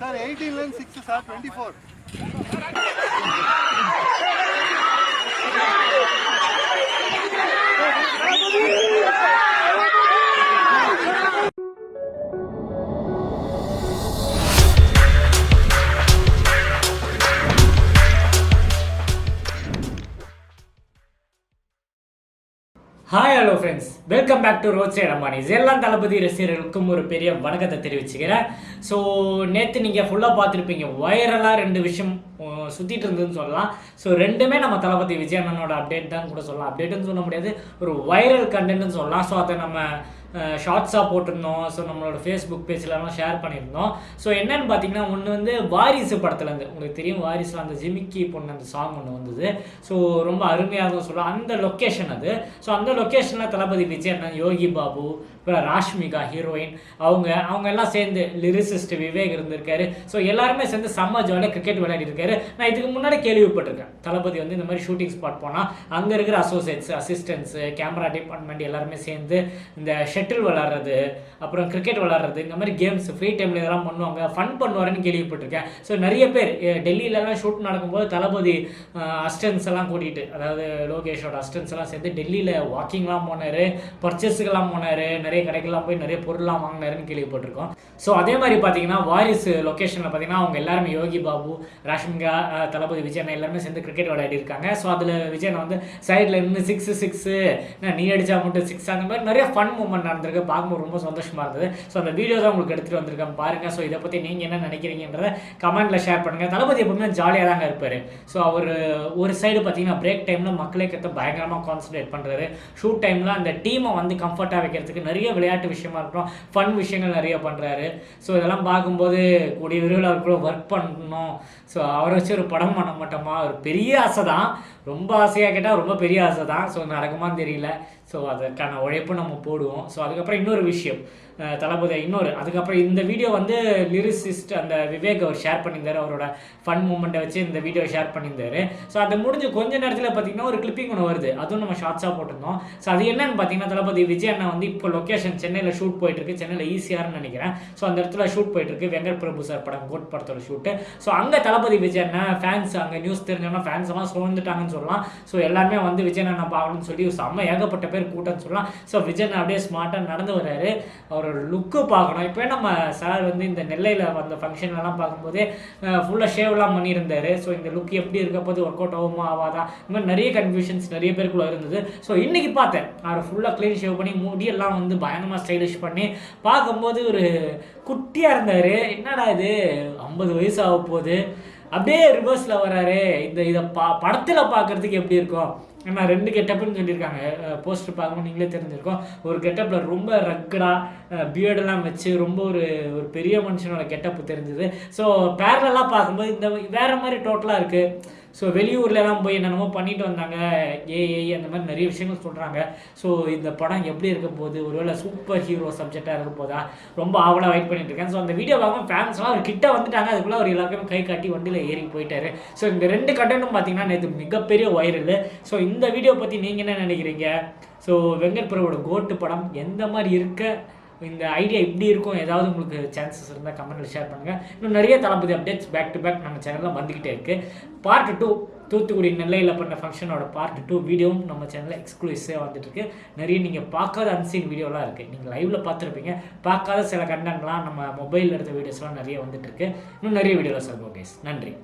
Sir எயிட்டீன்லேருந்து six sir twenty four hi hello friends welcome back to roadside Ambanis எல்லாம் தளபதி ரசிகர்களுக்கும் ஒரு பெரிய வணக்கத்தை தெரிவிச்சுக்கிறேன். ஸோ நேற்று நீங்கள் ஃபுல்லாக பார்த்துருப்பீங்க. வைரலாக ரெண்டு விஷயம் சுற்றிட்டு இருந்ததுன்னு சொல்லலாம். ஸோ ரெண்டுமே நம்ம தளபதி விஜய் அண்ணனோட அப்டேட் தான் கூட சொல்லலாம். அப்டேட்டுன்னு சொல்ல முடியாது. ஒரு வைரல் கண்டென்ட்னு சொல்லலாம். ஸோ அதை நம்ம ஷார்ட்ஸாக போட்டிருந்தோம். ஸோ நம்மளோட ஃபேஸ்புக் பேஜ்லலாம் ஷேர் பண்ணியிருந்தோம். ஸோ என்னென்னு பார்த்தீங்கன்னா ஒன்று வந்து வாரிசு படத்துலேருந்து உங்களுக்கு தெரியும் வாரிசில் அந்த ஜிமிக்கி பொண்ணு அந்த சாங் ஒன்று வந்தது. ஸோ ரொம்ப அருமையாக இருக்கும் சொல்லலாம் அந்த லொக்கேஷன் அது. ஸோ அந்த லொக்கேஷனில் தளபதி விஜய் அண்ணன் யோகி பாபு இப்போ ராஷ்மிகா ஹீரோயின் அவங்க அவங்க எல்லாம் சேர்ந்து லிரிசிஸ்ட் விவேக் இருந்திருக்காரு. ஸோ எல்லாருமே சேர்ந்து செம்ம ஜாலியாக கிரிக்கெட் விளையாடி இருக்காரு நான் இதுக்கு முன்னாடி கேள்விப்பட்டிருக்கேன். தளபதி வந்து இந்த மாதிரி ஷூட்டிங் ஸ்பாட் போனால் அங்கே இருக்கிற அசோசியேட்ஸ் அசிஸ்டன்ஸு கேமரா டிபார்ட்மெண்ட் எல்லாருமே சேர்ந்து இந்த ஷட்டில் விளாட்றது அப்புறம் கிரிக்கெட் விளாட்றது இந்த மாதிரி கேம்ஸ் ஃப்ரீ டைமில் இதெல்லாம் பண்ணுவாங்க. ஃபன் பண்ணுவாருன்னு கேள்விப்பட்டிருக்கேன். ஸோ நிறைய பேர் டெல்லியிலலாம் ஷூட் நடக்கும்போது தளபதி அஸ்டன்ஸ் எல்லாம் கூட்டிகிட்டு அதாவது லோகேஷோட அஸ்டன்ஸ் எல்லாம் சேர்ந்து டெல்லியில் வாக்கிங்லாம் போனார் பர்ச்சேஸுக்கெல்லாம் போனார் நிறைய நிறைய கடைக்கெல்லாம் போய் நிறைய பொருள்லாம் வாங்கினாருன்னு கேள்விப்பட்டிருக்கோம். ஸோ அதே மாதிரி பார்த்தீங்கன்னா வாரிஸ் லொக்கேஷனில் பார்த்தீங்கன்னா அவங்க எல்லாருமே யோகி பாபு ராஷ்மிகா தளபதி விஜய் எல்லாருமே சேர்ந்து கிரிக்கெட் விளையாடி இருக்காங்க. ஸோ அதில் விஜயன் வந்து சைடில் இருந்து சிக்ஸ் சிக்ஸு நீ அடிச்சா மட்டும் சிக்ஸ் அந்த மாதிரி நிறைய ஃபன் மூமெண்ட் நடந்திருக்கு. பார்க்கும்போது ரொம்ப சந்தோஷமாக இருந்தது. ஸோ அந்த வீடியோ தான் உங்களுக்கு எடுத்துகிட்டு வந்திருக்கேன் பாருங்கள் ஸோ இதை பற்றி நீங்கள் என்ன நினைக்கிறீங்கன்றத கமெண்ட்டில் ஷேர் பண்ணுங்கள் தளபதி எப்பவுமே ஜாலியாக தாங்க இருப்பார். ஸோ அவர் ஒரு சைடு பார்த்தீங்கன்னா பிரேக் டைமில் மக்களே கற்று பயங்கரமாக கான்சன்ட்ரேட் பண்ணுறாரு ஷூட் டைமில் அந்த டீமை வந்து கம்ஃபர்ட்டாக வைக்கிறதுக்கு நிறைய விளையாட்டு விஷயமா இருக்கட்டும். ஃபன் விஷயங்கள் நிறைய பண்ணுறாரு ஸோ இதெல்லாம் பார்க்கும்போது கூடிய விரைவில் அவர் கூட ஒர்க் பண்ணணும். ஸோ அவரை வச்சு ஒரு படம் பண்ண மாட்டோமா? ஒரு பெரிய ஆசை தான் ரொம்ப ஆசையாக கேட்டால் ரொம்ப பெரிய ஆசை தான் ஸோ நடக்குமான்னு தெரியல. ஸோ அதற்கான உழைப்பு நம்ம போடுவோம். ஸோ அதுக்கப்புறம் இன்னொரு விஷயம். தளபதி இன்னொரு. அதுக்கப்புறம் இந்த வீடியோ வந்து லிரிசிஸ்ட் அந்த விவேக் அவர் ஷேர் பண்ணியிருந்தார். அவரோட ஃபன் மூமெண்ட்டை வச்சு இந்த வீடியோ ஷேர் பண்ணியிருந்தாரு. ஸோ அது முடிஞ்ச கொஞ்ச நேரத்தில் பார்த்தீங்கன்னா ஒரு கிளிப்பிங் ஒன்று வருது. அதுவும் நம்ம ஷார்ட்ஸாக போட்டிருந்தோம். ஸோ அது என்னன்னு பார்த்தீங்கன்னா தளபதி விஜய் அண்ணா வந்து இப்போ லொக்கேஷன் சென்னையில் ஷூட் போயிட்டுருக்கு. சென்னையில் ஈஸியார்னு நினைக்கிறேன். ஸோ அந்த இடத்துல ஷூட் போயிட்டுருக்கு. வெங்கட் பிரபு சார் படம் கோட் படத்தோட ஷூட்டு ஸோ அங்கே தளபதி விஜய் அண்ணா ஃபேன்ஸ் அங்கே நியூஸ் தெரிஞ்சோன்னா ஃபேன்ஸ் எல்லாம் சோழ்ந்துட்டாங்கன்னு சொல்லலாம். ஸோ எல்லாருமே வந்து விஜய் அண்ணா பார்க்கணும்னு சொல்லி செம்ம ஏகப்பட்ட பேர் கூட்டம்னு சொல்லலாம். ஸோ விஜய் அண்ணா அப்படியே ஸ்மார்ட்டாக நடந்து வர்றாரு. அவரோட லுக்கு பார்க்கணும். இப்போ நம்ம சார் வந்து இந்த நெல்லையில் வந்த ஃபங்க்ஷன்லலாம் பார்க்கும்போது ஃபுல்லாக ஷேவ்லாம் பண்ணியிருந்தாரு. ஸோ இந்த லுக் எப்படி இருக்க போது? ஒர்க் அவுட் ஆகுமா ஆகாதா? இந்த மாதிரி நிறைய கன்ஃபியூஷன்ஸ் நிறைய பேருக்குள்ள இருந்தது. ஸோ இன்னைக்கு பார்த்தேன். அவர் ஃபுல்லாக க்ளீன் ஷேவ் பண்ணி முடியெல்லாம் வந்து பயங்கரமாக ஸ்டைலிஷ் பண்ணி பார்க்கும்போது ஒரு குட்டியாக இருந்தார். என்னடா இது? ஐம்பது வயசு ஆக போகுது. அப்படியே ரிவர்ஸில் வராரு. இந்த இதை பா படத்தில் பார்க்கறதுக்கு எப்படி இருக்கும்? ஏன்னா ரெண்டு கெட்டப்புன்னு சொல்லியிருக்காங்க. போஸ்டர் பார்க்கணும் நீங்களே தெரிஞ்சிருக்கோம். ஒரு கெட்டப்பில் ரொம்ப ரக்கடாக பியர்டெல்லாம் வச்சு ரொம்ப ஒரு ஒரு பெரிய மனுஷனோட கெட்டப்பு தெரிஞ்சுது. ஸோ பேரலாக பார்க்கும்போது இந்த வேறு மாதிரி டோட்டலாக இருக்குது ஸோ வெளியூர்லலாம் போய் என்னென்னமோ பண்ணிட்டு வந்தாங்க. ஏஐ அந்த மாதிரி நிறைய விஷயங்கள் சொல்கிறாங்க ஸோ இந்த படம் எப்படி இருக்க போகுது? ஒருவேளை சூப்பர் ஹீரோ சப்ஜெக்டாக இருக்க போதா? ரொம்ப ஆவலாக வெயிட் பண்ணிட்டு இருக்கேன். ஸோ அந்த வீடியோ பார்க்கும் ஃபேன்ஸ்லாம் அவர் கிட்ட வந்துட்டாங்க. அதுக்குள்ளே அவர் எல்லாருக்கும் கை காட்டி வண்டியில் ஏறி போயிட்டாரு. ஸோ இந்த ரெண்டு கண்டென்ட்டும் பார்த்தீங்கன்னா நேற்று மிகப்பெரிய வைரல் ஸோ இந்த வீடியோ பற்றி நீங்கள் என்ன நினைக்கிறீங்க? ஸோ வெங்கட் பிரபுவோட கோட்டு படம் எந்த மாதிரி இருக்க? இந்த ஐடியா இப்படி இருக்கும் ஏதாவது உங்களுக்கு சான்சஸ் இருந்தால் கமெண்ட்டில் ஷேர் பண்ணுங்கள் இன்னும் நிறைய Thalapathy updates back to back நம்ம சேனலில் வந்துக்கிட்டே இருக்குது பார்ட் டூ தூத்துக்குடி நெல்லையில் பண்ண ஃபங்க்ஷனோட பார்ட் டூ வீடியோவும் நம்ம சேனலில் எக்ஸ்க்ளூசிவாக வந்துட்டுருக்கு நிறைய நீங்கள் பார்க்காத அன்சீன் வீடியோலாம் இருக்குது நீங்கள் லைவில் பார்த்துருப்பீங்க. பார்க்காத சில கண்டென்ட்லாம் நம்ம மொபைலில் எடுத்த வீடியோஸ்லாம் நிறைய வந்துட்டுருக்கு இன்னும் நிறைய வீடியோஸ் சார் கைஸ் நன்றி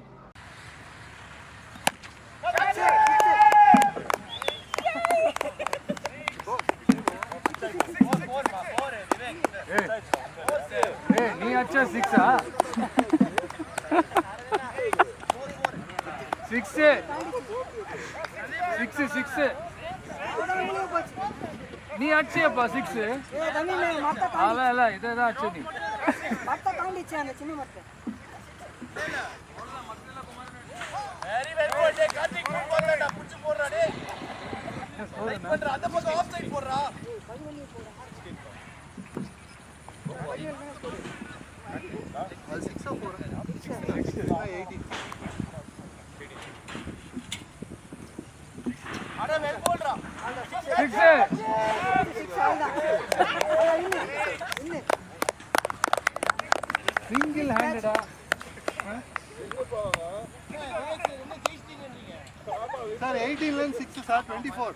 ஏ நீ அச்சா சிக்ஸா சிக்ஸு. Six six. நீ அடிச்சியப்பா சிக்ஸு. அவன் இல்லை இதை தான் அடிச்சு நீ. அந்த பக்கம் ஆஃப் சைட் போடுறா. அது சிக்ஸா சிங்கிள் ஹேண்டடா சார் எயிட்டீன்ல சிக்ஸ் சார் டுவெண்ட்டி ஃபோர்